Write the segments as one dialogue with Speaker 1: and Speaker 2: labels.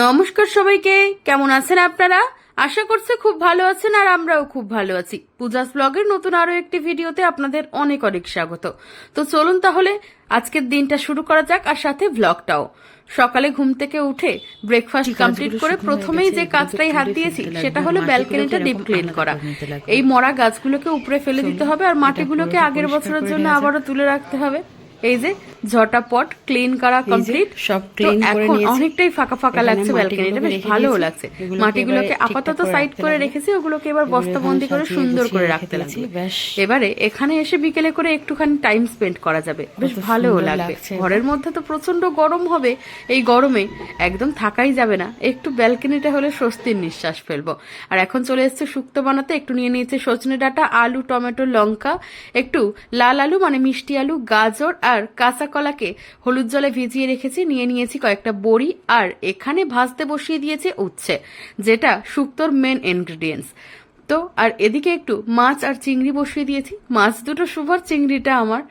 Speaker 1: নমস্কার সবাইকে। কেমন আছেন আপনারা? আশা করছি খুব ভালো আছেন আর আমরাও খুব ভালো আছি। পূজাস ব্লগের নতুন আরও একটি ভিডিওতে আপনাদের অনেক অনেক স্বাগত। তো চলুন তাহলে আজকের দিনটা শুরু করা যাক আর সাথে ব্লগটাও সকালে ঘুম থেকে উঠে ব্রেকফাস্ট কমপ্লিট করে প্রথমেই যে কাজটাই হাত দিয়েছি সেটা হলো ব্যালকনিটা ডিপ ক্লিন করা। এই মরা গাছগুলোকে উপরে ফেলে দিতে হবে আর মাটিগুলোকে আগের বছরের জন্য আবারও তুলে রাখতে হবে। এই যে ঝটাপট ক্লিন করা কমপ্লিট
Speaker 2: সব করে
Speaker 1: এখন অনেকটাই ফাঁকা ফাঁকা লাগছে ব্যালকনিটা বেশ ভালোও লাগছে। মাটিগুলোকে আপাতত সাইড করে রেখেছি ওগুলোকে এবার বস্তাবন্দি করে সুন্দর করে রাখতে
Speaker 2: ব্যাস।
Speaker 1: এবারে এখানে এসে বিকেলে করে একটুখানি টাইম স্পেন্ড করা যাবে। বেশ ভালোও লাগবে। ঘরের মধ্যে তো প্রচণ্ড গরম হবে এই গরমে একদম থাকাই যাবে না। একটু ব্যালকনিটা হলে স্বস্তির নিঃশ্বাস ফেলব। আর এখন চলে এসছে শুক্তো বানাতে একটু নিয়ে নিয়েছে সজনে ডাঁটা আলু টমেটো লঙ্কা একটু লাল আলু মানে মিষ্টি আলু গাজর আর কাঁচা কলাকে হলুদ জলে ভিজিয়ে রেখেছি, নিয়ে নিয়েছি কয়েকটা বড়ি আর এখানে ভাজতে বসিয়ে দিয়েছে উচ্ছে, যেটা শুক্তোর মেন ইনগ্রিডিয়েন্টস তো, আর এদিকে একটু মাছ আর চিংড়ি বসিয়ে দিয়েছি। মাছ দুটো শুভর চিংড়িটা আমার।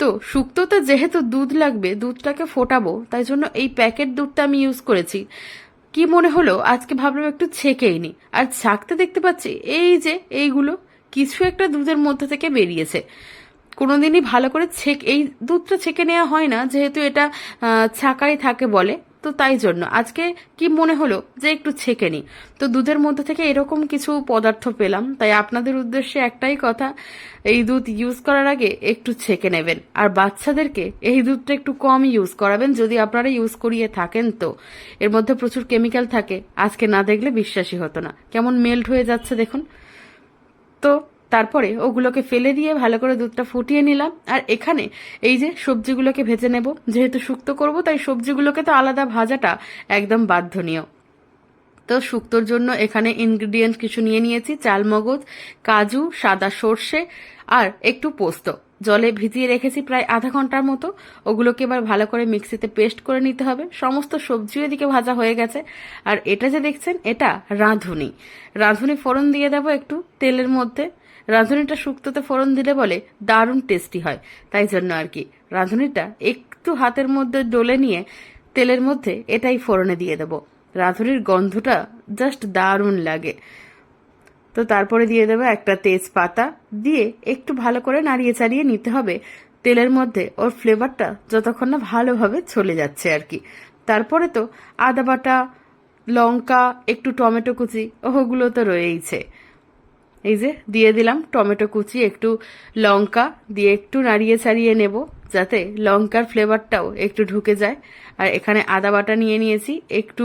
Speaker 1: তো, শুক্তোতে যেহেতু দুধ লাগবে, দুধটাকে ফোটাবো, তাই জন্য এই প্যাকেট দুধটা আমি ইউজ করেছি। কি মনে হলো? আজকে ভাবলাম একটু ছেঁকেই নি। আর ছাকতে দেখতে পাচ্ছি, এই যে, এইগুলো কিছু একটা দুধের মধ্যে থেকে বেরিয়েছে। কোনোদিনই ভালো করে ছেক, এই দুধটা ছেঁকে নেওয়া হয় না, যেহেতু এটা ছাকাই থাকে বলে, তো তাই জন্য। আজকে কি মনে হলো যে একটু ছেঁকে নি? তো দুধের মধ্যে থেকে এরকম কিছু পদার্থ পেলাম, তাই আপনাদের উদ্দেশ্যে একটাই কথা, এই দুধ ইউজ করার আগে একটু ছেঁকে নেবেন। আর বাচ্চাদেরকে এই দুধটা একটু কম ইউজ করাবেন, যদি আপনারা ইউজ করিয়ে থাকেন তো। এর মধ্যে প্রচুর কেমিক্যাল থাকে, আজকে না দেখলে বিশ্বাসী হতো না। কেমন মেল্ট হয়ে যাচ্ছে দেখুন। তো তারপরে ওগুলোকে ফেলে দিয়ে ভালো করে দুধটা ফুটিয়ে নিলাম। আর এখানে এই যে সবজিগুলোকে ভেজে নেব, যেহেতু শুক্তো করব, তাই সবজিগুলোকে তো আলাদা ভাজাটা একদম বাধ্যনীয়। তো শুক্তোর জন্য এখানে ইনগ্রিডিয়েন্ট কিছু নিয়ে নিয়েছি, চালমগজ, কাজু, সাদা সর্ষে আর একটু পোস্ত। জলে ভিজিয়ে রেখেছি প্রায় আধা ঘণ্টার মতো। ওগুলোকে এবার ভালো করে মিক্সিতে পেস্ট করে নিতে হবে। সমস্ত সবজিও এদিকে ভাজা হয়ে গেছে। আর এটা যে দেখছেন, এটা রাঁধুনি। রাঁধুনি ফোড়ন দিয়ে দেবো একটু তেলের মধ্যে। রাঁধুনিটা শুক্তোতে ফোড়ন দিলে বলে দারুণ টেস্টি হয়। তাই জন্য আর কি। রাঁধুনিটা একটু হাতের মধ্যে ডলে নিয়ে তেলের মধ্যে এটাই ফোড়নে দিয়ে দেবো। রাঁধুনির গন্ধটা জাস্ট দারুণ লাগে। তো তারপরে দিয়ে দেবো একটা তেজপাতা। দিয়ে একটু ভালো করে নাড়িয়ে চাড়িয়ে নিতে হবে। তেলের মধ্যে ওর ফ্লেভারটা যতক্ষণ না ভালোভাবে চলে যাচ্ছে আর কি। তারপরে তো আদা বাটা, লঙ্কা, একটু টমেটো কুচি, ওগুলো তো রয়েইছে। এই যে, দিয়ে দিলাম টমেটো কুচি, একটু লঙ্কা, দিয়ে একটু নাড়িয়ে ছাড়িয়ে নেব, যাতে লঙ্কার ফ্লেভারটাও একটু ঢুকে যায়। আর এখানে আদা বাটা নিয়ে নিয়েছি, একটু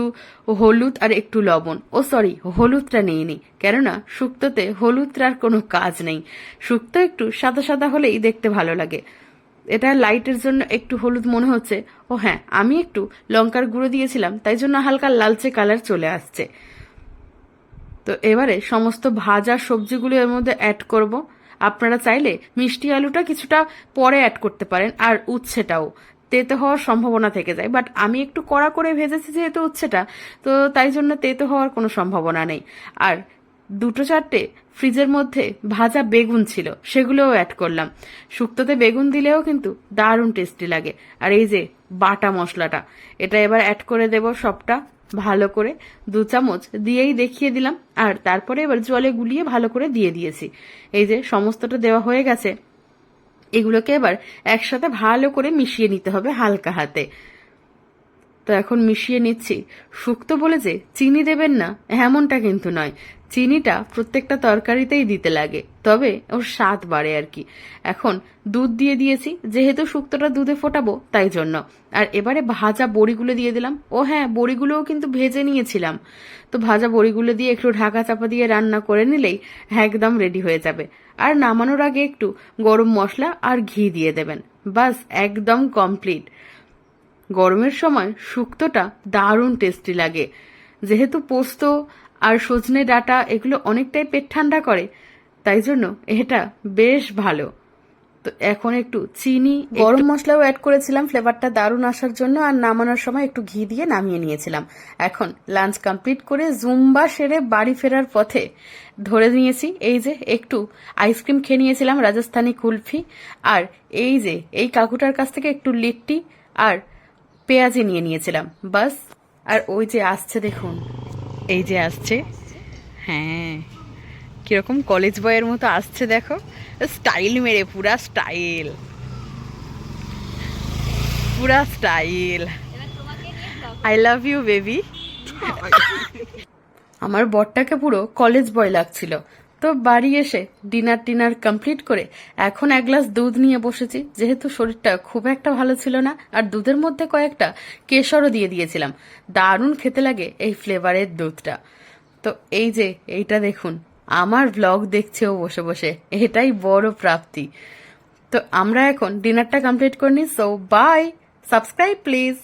Speaker 1: হলুদ আর একটু লবণ। ও সরি হলুদটা নিয়ে নিই কেননা শুক্তোতে হলুদটার কোনো কাজ নেই। শুক্তো একটু সাদা সাদা হলেই দেখতে ভালো লাগে। এটা লাইটের জন্য একটু হলুদ মনে হচ্ছে। ও হ্যাঁ আমি একটু লঙ্কার গুঁড়ো দিয়েছিলাম, তাই জন্য হালকা লালচে কালার চলে আসছে। তো এবারে সমস্ত ভাজা সবজিগুলো এর মধ্যে অ্যাড করব। আপনারা চাইলে মিষ্টি আলুটা কিছুটা পরে অ্যাড করতে পারেন, আর উচ্ছেটাও। তেতো হওয়ার সম্ভাবনা থেকে যায় বাট আমি একটু কড়া করে ভেজেছি যেহেতু উচ্ছেটা, তো তাই জন্য তেতো হওয়ার কোনো সম্ভাবনা নেই। আর দুটো চারটে ফ্রিজের মধ্যে ভাজা বেগুন ছিল, সেগুলোও অ্যাড করলাম। শুক্তোতে বেগুন দিলেও কিন্তু দারুণ টেস্টি লাগে। আর এই যে বাটা মশলাটা। এটা এবার অ্যাড করে দেব সবটা ভালো করে, দু চামচ দিয়েই দেখিয়ে দিলাম, আর তারপরে এবার জলে গুলিয়ে ভালো করে দিয়ে দিয়েছি। এই যে সমস্তটা দেওয়া হয়ে গেছে, এগুলোকে এবার একসাথে ভালো করে মিশিয়ে নিতে হবে হালকা হাতে। তো এখন মিশিয়ে নিচ্ছি। শুক্তো বলে যে, চিনি দেবেন না, এমনটা কিন্তু নয়। চিনিটা প্রত্যেকটা তরকারিতেই দিতে লাগে। তবে ওর স্বাদ বাড়ে আর কি। এখন দুধ দিয়ে দিয়েছি, যেহেতু শুক্তোটা দুধে ফোটাবো, তাই জন্য। আর এবারে ভাজা বড়িগুলো দিয়ে দিলাম। ও হ্যাঁ বড়িগুলোও কিন্তু ভেজে নিয়েছিলাম। তো ভাজা বড়িগুলো দিয়ে একটু ঢাকা চাপা দিয়ে রান্না করে নিলেই একদম রেডি হয়ে যাবে। আর নামানোর আগে একটু গরম মশলা আর ঘি দিয়ে দেবেন। বাস, একদম কমপ্লিট গরমের সময় শুক্তোটা দারুণ টেস্টি লাগে। যেহেতু পোস্ত আর সজনে ডাটা এগুলো অনেকটাই পেট ঠান্ডা করে, তাই জন্য এটা বেশ ভালো। তো এখন একটু চিনি গরম মশলাও অ্যাড করেছিলাম ফ্লেভারটা দারুণ আসার জন্য, আর নামানোর সময় একটু ঘি দিয়ে নামিয়ে নিয়েছিলাম। এখন লাঞ্চ কমপ্লিট করে জুম্বা সেরে বাড়ি ফেরার পথে ধরে নিয়েছি, এই যে একটু আইসক্রিম খেয়ে নিয়েছিলাম রাজস্থানি কুলফি, আর এই যে এই কাকুটার কাছ থেকে একটু লিট্টি আর পেঁয়াজি নিয়ে নিয়েছিলাম, বাস। আর ওই যে আসছে দেখুন। এই যে আসছে। হ্যাঁ কীরকম কলেজ বয়ের মতো আসছে দেখো। স্টাইল মেরে, পুরা স্টাইল পুরা style I love you baby আমার বরটাকে পুরো কলেজ বয় লাগছিল। তো বাড়ি এসে ডিনার টিনার কমপ্লিট করে এখন এক গ্লাস দুধ নিয়ে বসেছি। যেহেতু শরীরটা খুব একটা ভালো ছিল না, আর দুধের মধ্যে কয়েকটা কেশরও দিয়ে দিয়েছিলাম। দারুণ খেতে লাগে এই ফ্লেভারের দুধটা। তো এই যে, এইটা দেখুন, আমার ব্লগ দেখছেও বসে বসে, এটাই বড় প্রাপ্তি। তো আমরা এখন ডিনারটা কমপ্লিট করে নিই সো বাই সাবস্ক্রাইব প্লিজ